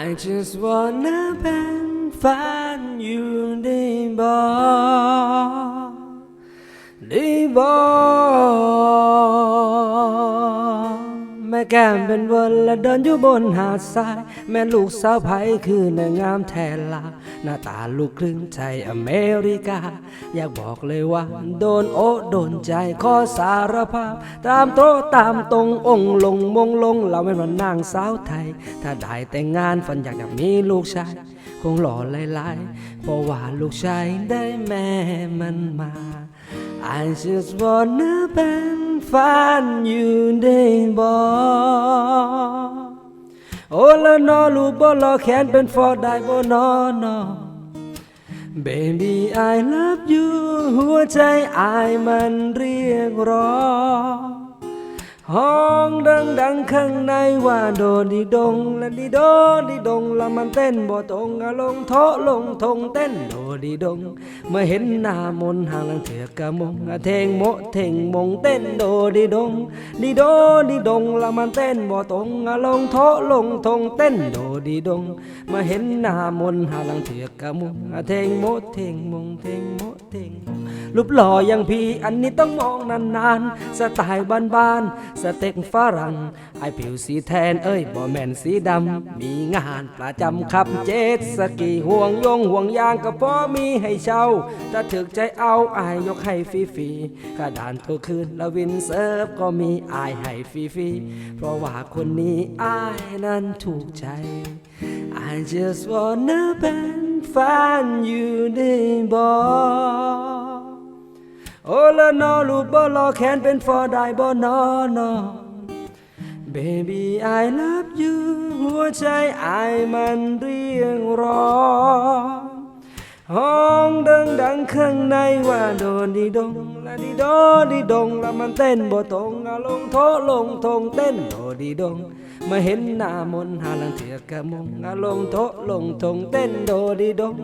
I just wanna เป็นแฟ ม่แก้มเป็นวันและเดินอยู่บนหาดทราย แม่ลูกสาวไผคือนางงามแทนลา หน้าตาลูกครึ่งไทยอเมริกา อยากบอกเลยว่า โดนโอโดนใจขอสารภาพ ตามโตตามตรงองลงมงลง เราไม่มานางสาวไทย ถ้าได้แต่งงานฝันอยากจะมีลูกชาย คงหล่อหลายๆเพราะว่าลูกชายได้แม่มันมา I just wanna เฟันอยู่ได้บ่โอ้แล้วนอลูกบ่รอแขนเป็นฟอได้บ่นอนอ Baby I love you หัวใจอายมันเรียกร้อง ห้องดังดังข้างในว่าโดดีดงและดีโดดีดงละมันเต้นบ่ตรงอะลงโทะลงทงเต้นโดดีดง เมื่อเห็นหน้ามนห่างหลังเถือกกะมงอะเทงโมเทงมงเต้นโดดีดงดีโดดีดงละมันเต้นบ่ตรงอะลงโทะลงทงเต้นโดดีดง เมื่อเห็นหน้ามนห่างหลังเถือกกะมงอะเทงโมเทงมงเทงโมเทงมงรูปหล่ออย่างพี่อันนี้ต้องมองนานๆสไตล์บ้านๆสเต็กฝรั่งไอผิวสีแทนเอ้ยบ่แม่นสีดำ มีงานประจำขับเจ็ตสกีห่วงยงห่วงยางก็พอมีให้เช่า ถ้าถึกใจเอาไอายยกให้ฟรีๆกระดานตัวคืนและวินเซิร์ฟก็มีอายให้ฟรีๆเพราะว่าคนนี้อายนั้นถูกใจ I just wanna เป็นแฟนอยู่ได้บ่ โอ้ละนอลูกบ่รอแขนเป็นฟอได้บ่นอนอ Baby I love you หัวใจไอมันเรียงร้อง ห้องดังดังข้างในว่าโดนดีดงละดีโดดีดงละมันเต้นบ่ตรงอะลงโทลงทงเต้นโดดีดงมาเห็นหน้ามนหาลังเถือกะมงอะลงโทลงทงเต้นโดดีดง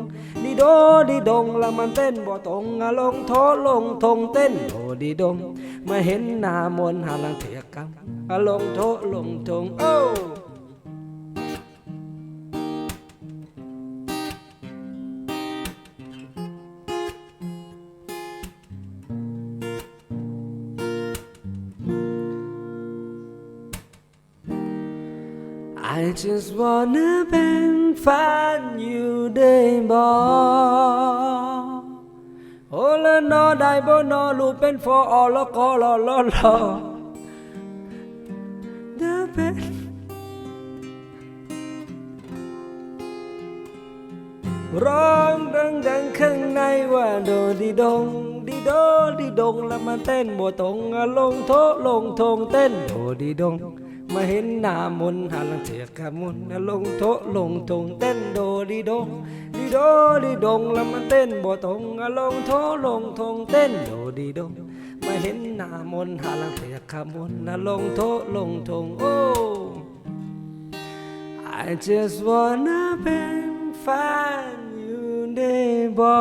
ดีโดดีดงละมันเต้นบ่ตรงอะลงโทลงทงเต้นโดดีดงมาเห็นหน้ามนหาลังเถือกกะอะลงโทลงทงโอ้ I just wanna เป็นแฟนอยู่ได้บ่โอ้ละนอได้บ่นอลูกเป็นฟออละกอลอลอลอเด้อเป็นร้องดังดังๆข้างในว่าโดดีดงดีโดดีดงแล้วมันเต้นบ่ตรงลงโทลงทงเต้นโดดีดง มาเห็นหน้ามนต์หาลังเถือกขมุนลงโทลงทงเต้นโดดีดงดีโดดีดงแล้วมันเต้นบ่ตรงลงโทลงทงเต้นโดดีดงมาเห็นหน้ามนต์หาลังเถือกขมุนลงโทลงทงโอ้ I just wanna เป็นแฟนอยู่ได้บ่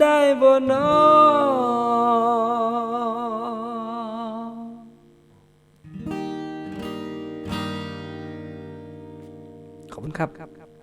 ได้บ่นอ ขอบคุณครับ